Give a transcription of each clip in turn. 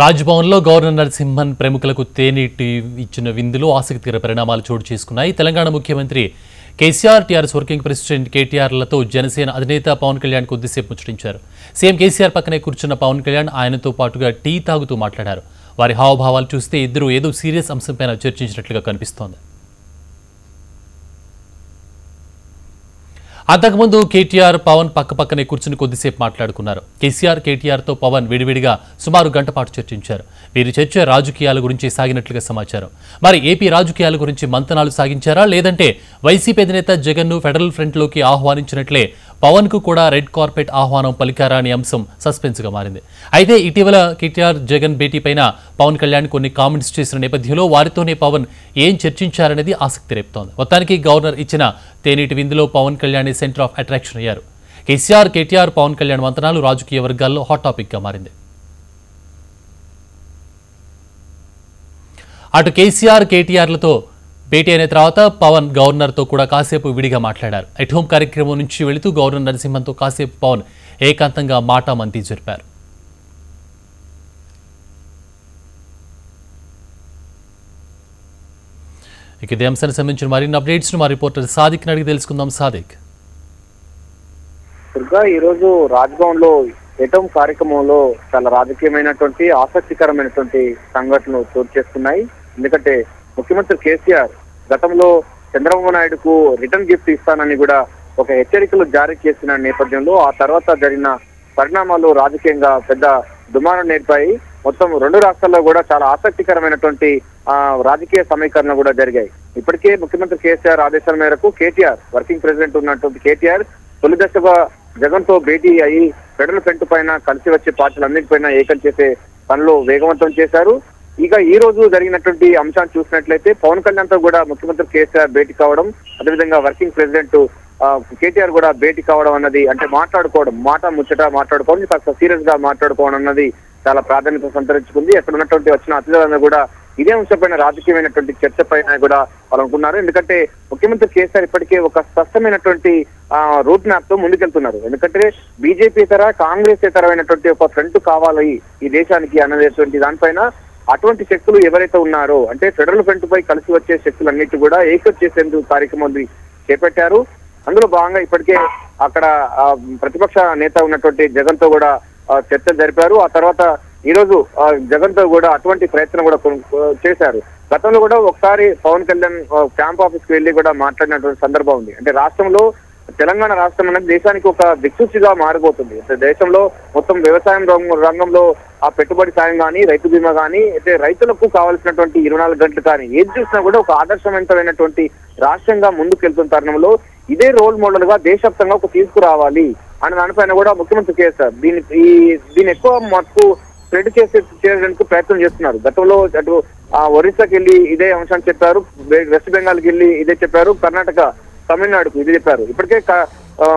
రాజ్భవన్లో governor Narasimhan ప్రముఖులకు తేనీటి ఇచ్చిన విందులో ఆసక్తికర పరిణామాలు చోటు చేసుకున్నాయి. తెలంగాణ ముఖ్యమంత్రి కేసీఆర్ టీఆర్ఎస్ వర్కింగ్ ప్రెసిడెంట్ కేటీఆర్లతో జనసేన అధినేత పవన్ కళ్యాణ్ కొద్దిసేపు ముచ్చటించారు. సీఎం కేసీఆర్ పక్కనే కూర్చున్న పవన్ కళ్యాణ్ ఆయనతో పాటుగా టీ తాగుతూ మాట్లాడారు. వారి హావభావాలు చూస్తే ఇద్దరు ఏదో సీరియస్ అంశంపైన చర్చించినట్లుగా కనిపిస్తోంది. అంతకుముందు కేటీఆర్ పవన్ పక్క పక్కనే కూర్చుని కొద్దిసేపు మాట్లాడుకున్నారు. కేసీఆర్ కేటీఆర్తో పవన్ విడివిడిగా సుమారు గంట పాటు చర్చించారు. వీరి చర్చ రాజకీయాల గురించి సాగినట్లుగా సమాచారం. మరి ఏపీ రాజకీయాల గురించి మంతనాలు సాగించారా? లేదంటే వైసీపీ అధినేత జగన్ను ఫెడరల్ ఫ్రంట్లోకి ఆహ్వానించినట్లే పవన్కు కూడా రెడ్ కార్పెట్ ఆహ్వానం పలికారా అనే అంశం సస్పెన్స్గా మారింది. అయితే ఇటీవల కేటీఆర్ జగన్ భేటీ పైన పవన్ కళ్యాణ్ కొన్ని కామెంట్స్ చేసిన నేపథ్యంలో వారితోనే పవన్ ఏం చర్చించారనేది ఆసక్తి రేపుతోంది. మొత్తానికి గవర్నర్ ఇచ్చిన తేనీటి విందులో Pawan Kalyan centre of attraction అయ్యారు. కేసీఆర్ కేటీఆర్ పవన్ కళ్యాణ్ వంతనాలు రాజకీయ వర్గాల్లో హాట్ టాపిక్గా మారింది. అటు కేసీఆర్ కేటీఆర్లతో భేటీ అయిన తర్వాత పవన్ గవర్నర్తో కూడా కాసేపు విడిగా మాట్లాడారు. ఎట్ హోమ్ కార్యక్రమం నుంచి వెళుతూ గవర్నర్ నరసింహన్తో కాసేపు పవన్ ఏకాంతంగా మాటామంతి జరిపారు. ఇక ఇదే అంశానికి సంబంధించిన మరిన్ని అప్డేట్స్ను మా రిపోర్టర్ సాదిక్ అడిగి తెలుసుకుందాం. సాదిక్. దుర్గా ఈ రోజు రాజ్భవన్లో ఎటం కార్యక్రమంలో చాలా రాజకీయమైనటువంటి ఆసక్తికరమైనటువంటి సంఘటనలు చోటు చేసుకున్నాయి. ఎందుకంటే ముఖ్యమంత్రి కేసీఆర్ గతంలో చంద్రబాబు నాయుడుకు రిటర్న్ గిఫ్ట్ ఇస్తానని కూడా ఒక హెచ్చరికలు జారీ చేసిన నేపథ్యంలో ఆ తర్వాత జరిగిన పరిణామాలు రాజకీయంగా పెద్ద దుమారం నేర్పాయి. మొత్తం రెండు రాష్ట్రాల్లో కూడా చాలా ఆసక్తికరమైనటువంటి ఆ రాజకీయ సమీకరణ కూడా జరిగాయి. ఇప్పటికే ముఖ్యమంత్రి కేసీఆర్ ఆదేశాల మేరకు కేటీఆర్ వర్కింగ్ ప్రెసిడెంట్ ఉన్నటువంటి కేటీఆర్ తొలి దశగా జగన్తో భేటీ అయి ఫెడరల్ ఫ్రంట్ పైన కలిసి వచ్చే పార్టీలన్నిటిపైన ఏకం చేసే పనులు వేగవంతం చేశారు. ఇక ఈ రోజు జరిగినటువంటి అంశాన్ని చూసినట్లయితే పవన్ కళ్యాణ్తో కూడా ముఖ్యమంత్రి కేసీఆర్ భేటీ కావడం అదేవిధంగా వర్కింగ్ ప్రెసిడెంట్ ఆ, కేటీఆర్ కూడా భేటీ కావడం అన్నది అంటే మాట్లాడుకోవడం మాట ముచ్చట మాట్లాడుకోవడం కాస్త సీరియస్గా మాట్లాడుకోవడం అన్నది చాలా ప్రాధాన్యత సంతరించుకుంది. అక్కడ ఉన్నటువంటి వచ్చిన అతిథులందరూ కూడా ఇదే అంశంపైన రాజకీయమైనటువంటి చర్చ పైన కూడా వాళ్ళు అనుకున్నారు. ఎందుకంటే ముఖ్యమంత్రి కేసీఆర్ ఇప్పటికే ఒక స్పష్టమైనటువంటి రూట్ మ్యాప్తో ముందుకెళ్తున్నారు. ఎందుకంటే బీజేపీ ఇతర కాంగ్రెస్ ఇతరమైనటువంటి ఒక ఫ్రంట్ కావాలి ఈ దేశానికి అనేటువంటి దానిపైన అటువంటి శక్తులు ఎవరైతే ఉన్నారో అంటే ఫెడరల్ ఫ్రంట్ పై కలిసి వచ్చే శక్తులన్నిటి కూడా ఏకం చేసేందుకు కార్యక్రమం చేపట్టారు. అందులో భాగంగా ఇప్పటికే అక్కడ ఆ, ప్రతిపక్ష నేత ఉన్నటువంటి జగన్తో కూడా చర్చలు జరిపారు. ఆ తర్వాత ఈ రోజు ఆ, జగన్తో కూడా అటువంటి ప్రయత్నం కూడా చేశారు. గతంలో కూడా ఒకసారి పవన్ కళ్యాణ్ క్యాంప్ ఆఫీస్కి వెళ్ళి కూడా మాట్లాడినటువంటి సందర్భం ఉంది. అంటే రాష్ట్రంలో తెలంగాణ రాష్ట్రం అనేది దేశానికి ఒక దిక్సూచిగా మారిపోతుంది. అంటే దేశంలో మొత్తం వ్యవసాయం రంగంలో ఆ పెట్టుబడి సాయం కానీ రైతు బీమా కానీ అయితే రైతులకు కావాల్సినటువంటి ఇరవై నాలుగు గంటలు కానీ ఏది చూసినా కూడా ఒక ఆదర్శవంతమైనటువంటి రాష్ట్రంగా ముందుకెళ్తున్న తరుణంలో ఇదే రోల్ మోడల్గా దేశవ్యాప్తంగా ఒక తీసుకురావాలి అనే దానిపైన కూడా ముఖ్యమంత్రి కేసీఆర్ దీని ఈ దీని ఎక్కువ మటుకు స్ప్రెడ్ చేసే చేయడానికి ప్రయత్నం చేస్తున్నారు. గతంలో అటు ఆ, ఒరిస్సాకి వెళ్ళి ఇదే అంశాన్ని చెప్పారు వెస్ట్ బెంగాల్కి వెళ్ళి ఇదే చెప్పారు కర్ణాటక తమిళనాడుకు ఇది చెప్పారు. ఇప్పటికే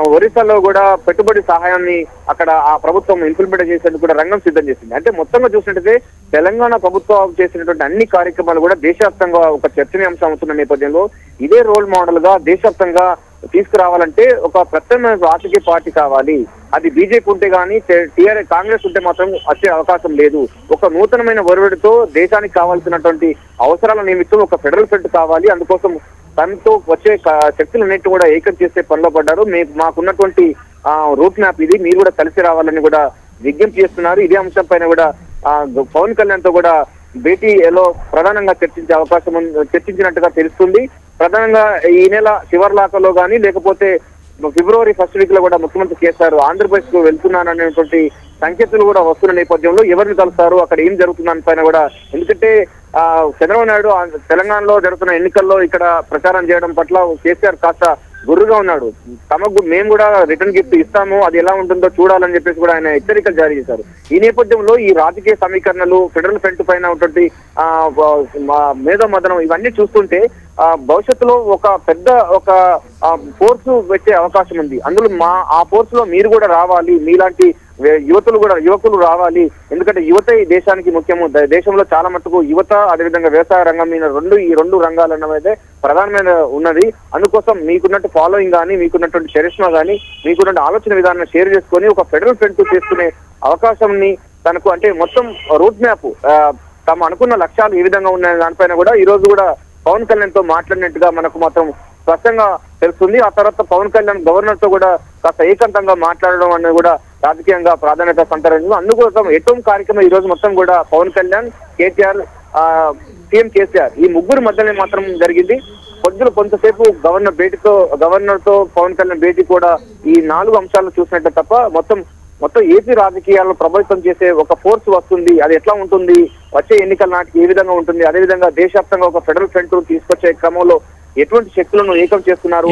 ఒరిస్సాలో కూడా పెట్టుబడి సహాయాన్ని అక్కడ ఆ ప్రభుత్వం ఇంప్లిమెంట్ చేసేందుకు కూడా రంగం సిద్ధం చేసింది. అంటే మొత్తంగా చూసినట్టయితే తెలంగాణ ప్రభుత్వం చేసినటువంటి అన్ని కార్యక్రమాలు కూడా దేశవ్యాప్తంగా ఒక చర్చనీయాంశం అవుతున్న నేపథ్యంలో ఇదే రోల్ మోడల్గా దేశవ్యాప్తంగా తీసుకురావాలంటే ఒక ప్రత్యామ్నాయ రాజకీయ పార్టీ కావాలి. అది బీజేపీ ఉంటే గానీ టీఆర్ఎస్ కాంగ్రెస్ ఉంటే మాత్రం వచ్చే అవకాశం లేదు. ఒక నూతనమైన ఒరవడితో దేశానికి కావాల్సినటువంటి అవసరాల నిమిత్తం ఒక ఫెడరల్ ఫ్రంట్ కావాలి. అందుకోసం తనతో వచ్చే శక్తులు శక్తులన్నిటి కూడా ఏకం చేసే పనిలో పడ్డారు. మేము మాకున్నటువంటి రూట్ మ్యాప్ ఇది. మీరు కూడా కలిసి రావాలని కూడా విజ్ఞప్తి చేస్తున్నారు. ఇదే అంశం పైన కూడా పవన్ కళ్యాణ్తో కూడా భేటీలో ప్రధానంగా చర్చించే అవకాశం ఉంది- చర్చించినట్టుగా తెలుస్తుంది. ప్రధానంగా ఈ నెల చివర్లాకలో కానీ లేకపోతే ఫిబ్రవరి ఫస్ట్ వీక్లో కూడా ముఖ్యమంత్రి కేసీఆర్ ఆంధ్రప్రదేశ్కు వెళ్తున్నాననేటువంటి సంకేతాలు కూడా వస్తున్న నేపథ్యంలో ఎవరిని కలుస్తారు అక్కడ ఏం జరుగుతుందని పైన కూడా. ఎందుకంటే ఆ చంద్రబాబు నాయుడు తెలంగాణలో జరుగుతున్న ఎన్నికల్లో ఇక్కడ ప్రచారం చేయడం పట్ల కేసీఆర్ కాస్త గుర్రుగా ఉన్నాడు. తమకు మేము కూడా రిటర్న్ గిఫ్ట్ ఇస్తాము. అది ఎలా ఉంటుందో చూడాలని చెప్పేసి కూడా ఆయన హెచ్చరికలు జారీ చేశారు. ఈ నేపథ్యంలో ఈ రాజకీయ సమీకరణలు ఫెడరల్ ఫ్రంట్ పైన ఉన్నటువంటి ఆ మేధో మదనం ఇవన్నీ చూస్తుంటే భవిష్యత్తులో ఒక పెద్ద ఒక ఫోర్స్ పెట్టే అవకాశం ఉంది. అందులో మా ఆ ఫోర్స్లో మీరు కూడా రావాలి మీలాంటి వే- యువతులు కూడా యువకులు రావాలి. ఎందుకంటే యువత ఈ దేశానికి ముఖ్యము. ద- దేశంలో చాలా మటుకు యువత అదేవిధంగా వ్యవసాయ రంగం మీద రెండు ఈ రెండు రంగాలు అన్నమైతే ప్రధానమైన ఉన్నది. అందుకోసం మీకున్నట్టు ఫాలోయింగ్ కానీ మీకున్నటువంటి చరిష్మా కానీ మీకున్నటువంటి ఆలోచన విధానాన్ని షేర్ చేసుకొని ఒక ఫెడరల్ ఫ్రంట్ చేసుకునే అవకాశంని తనకు అంటే మొత్తం రూట్ మ్యాప్ తమ అనుకున్న లక్ష్యాలు ఏ విధంగా ఉన్నాయి దానిపైన కూడా ఈ రోజు కూడా పవన్ కళ్యాణ్తో మాట్లాడినట్టుగా మనకు మాత్రం స్పష్టంగా తెలుస్తుంది. ఆ తర్వాత పవన్ కళ్యాణ్ గవర్నర్తో కూడా కాస్త ఏకాంతంగా మాట్లాడడం అనేది కూడా రాజకీయంగా ప్రాధాన్యత సంతరించింది. అందుకోసం ఎటోం కార్యక్రమం ఈ రోజు మొత్తం కూడా Pawan Kalyan KTR CM KCR ఈ ముగ్గురు మధ్యనే మాత్రం జరిగింది. పొద్దున కొంతసేపు గవర్నర్ భేటీతో గవర్నర్తో పవన్ కళ్యాణ్ భేటీ కూడా ఈ నాలుగు అంశాలు చూసినట్టే తప్ప మొత్తం మొత్తం ఏపీ రాజకీయాలను ప్రభావితం చేసే ఒక ఫోర్స్ వస్తుంది. అది ఎట్లా ఉంటుంది? వచ్చే ఎన్నికల నాటికి ఏ విధంగా ఉంటుంది? అదే విధంగా దేశవ్యాప్తంగా ఒక ఫెడరల్ ఫ్రంట్ తీసుకొచ్చే క్రమంలో ఎటువంటి శక్తులను ఏకం చేస్తున్నారు?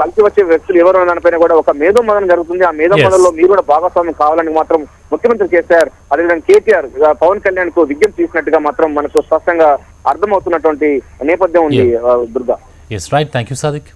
కలిసి వచ్చే వ్యక్తులు ఎవరు దానిపైన కూడా ఒక మేధో మదనం జరుగుతుంది. ఆ మేధో. మదనంలో మీరు కూడా భాగస్వామ్యం కావాలని మాత్రం ముఖ్యమంత్రి కేసీఆర్ అదేవిధంగా కేటీఆర్ పవన్ కళ్యాణ్కు విజ్ఞప్తి చేసినట్టుగా మాత్రం మనకు స్పష్టంగా అర్థమవుతున్నటువంటి నేపథ్యం ఉంది దుర్గా. రైట్ సాదిక్